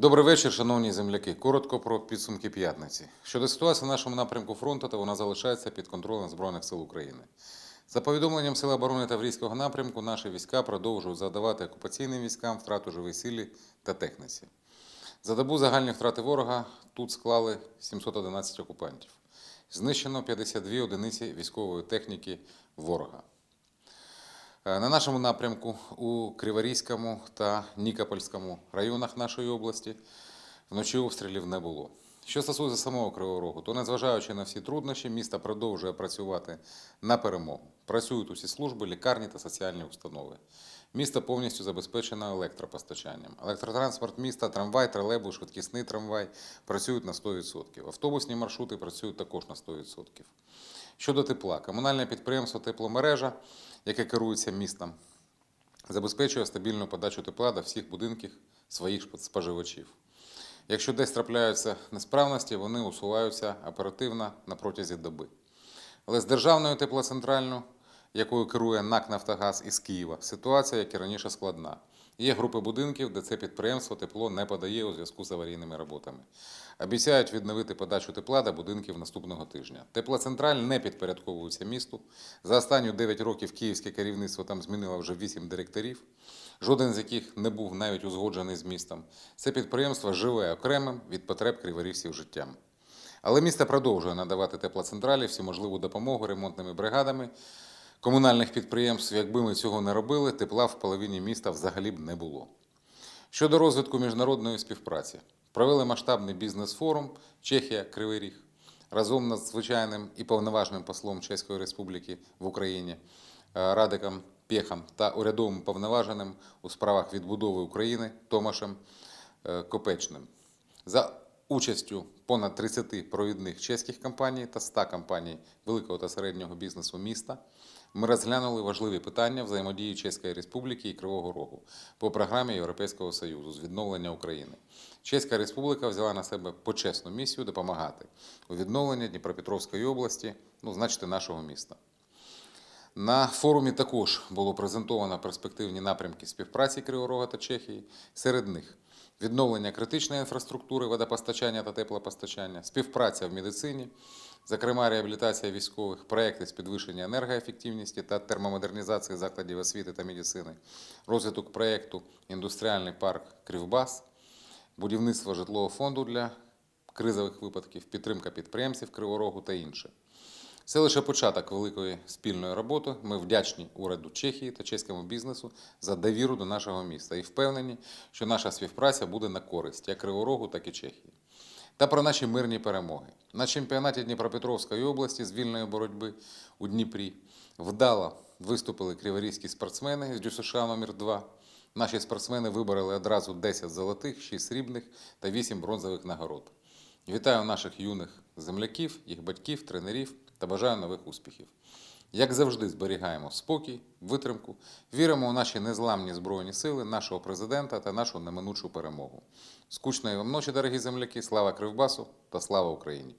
Добрий вечір, шановні земляки. Коротко про підсумки п'ятниці. Щодо ситуації на нашому напрямку фронту, то вона залишається під контролем Збройних сил України. За повідомленням Сил оборони Таврійського напрямку, наші війська продовжують завдавати окупаційним військам втрату живої силі та техніці. За добу загальні втрати ворога тут склали 711 окупантів. Знищено 52 одиниці військової техніки ворога. Е, На нашому напрямку у Криворізькому та Нікопольському районах нашої області вночі обстрілів не було. Що стосується самого Кривого Рогу, то незважаючи на всі труднощі, місто продовжує працювати на перемогу. Працюють усі служби, лікарні та соціальні установи. Місто повністю забезпечено електропостачанням. Електротранспорт міста, трамвай, тролейбус, швидкісний трамвай працюють на 100%. Автобусні маршрути працюють також на 100%. Щодо тепла, комунальне підприємство Тепломережа, яке керується містом, забезпечує стабільну подачу тепла до всіх будинків своїх споживачів. Якщо десь трапляються несправності, вони усуваються оперативно на протязі доби. Але з державною теплоцентральною, якою керує НАК Нафтогаз із Києва, ситуація, як і раніше, складна. Є групи будинків, де це підприємство тепло не подає у зв'язку з аварійними роботами. Обіцяють відновити подачу тепла до будинків наступного тижня. Теплоцентраль не підпорядковується місту. За останні 9 років київське керівництво там змінило вже 8 директорів, жоден з яких не був навіть узгоджений з містом. Це підприємство живе окремим від потреб криворівців життям. Але місто продовжує надавати теплоцентралі всю можливу допомогу ремонтними бригадами комунальних підприємств. Якби ми цього не робили, тепла в половині міста взагалі б не було. Щодо розвитку міжнародної співпраці, провели масштабний бізнес-форум Чехія Кривий Ріг разом з звичайним і повноважним послом Чеської Республіки в Україні е, Радиком Пєхом та урядовим повноваженим у справах відбудови України Томашем е, Копечним. За участю понад 30 провідних чеських компаній та 100 компаній великого та середнього бізнесу міста ми розглянули важливі питання взаємодії Чеської Республіки і Кривого Рогу по програмі Європейського Союзу з відновлення України. Чеська Республіка взяла на себе почесну місію допомагати у відновленні Дніпропетровської області, ну, значить, нашого міста. На форумі також було презентовано перспективні напрямки співпраці Криворога та Чехії. Серед них відновлення критичної інфраструктури, водопостачання та теплопостачання, співпраця в медицині, зокрема реабілітація військових, проекти з підвищення енергоефективності та термомодернізації закладів освіти та медицини, розвиток проєкту індустріальний парк Кривбас, будівництво житлового фонду для кризових випадків, підтримка підприємців Криворогу та інше. Це лише початок великої спільної роботи. Ми вдячні уряду Чехії та чеському бізнесу за довіру до нашого міста і впевнені, що наша співпраця буде на користь як Криворогу, так і Чехії. Та про наші мирні перемоги. На чемпіонаті Дніпропетровської області з вільної боротьби у Дніпрі вдало виступили криворізькі спортсмени з ДЮСШ номер 2 Наші спортсмени вибороли одразу 10 золотих, 6 срібних та 8 бронзових нагород. Вітаю наших юних земляків, їх батьків, тренерів та бажаю нових успіхів. Як завжди, зберігаємо спокій, витримку, віримо у наші незламні збройні сили, нашого президента та нашу неминучу перемогу. Скучної вам ночі, дорогі земляки, слава Кривбасу та слава Україні!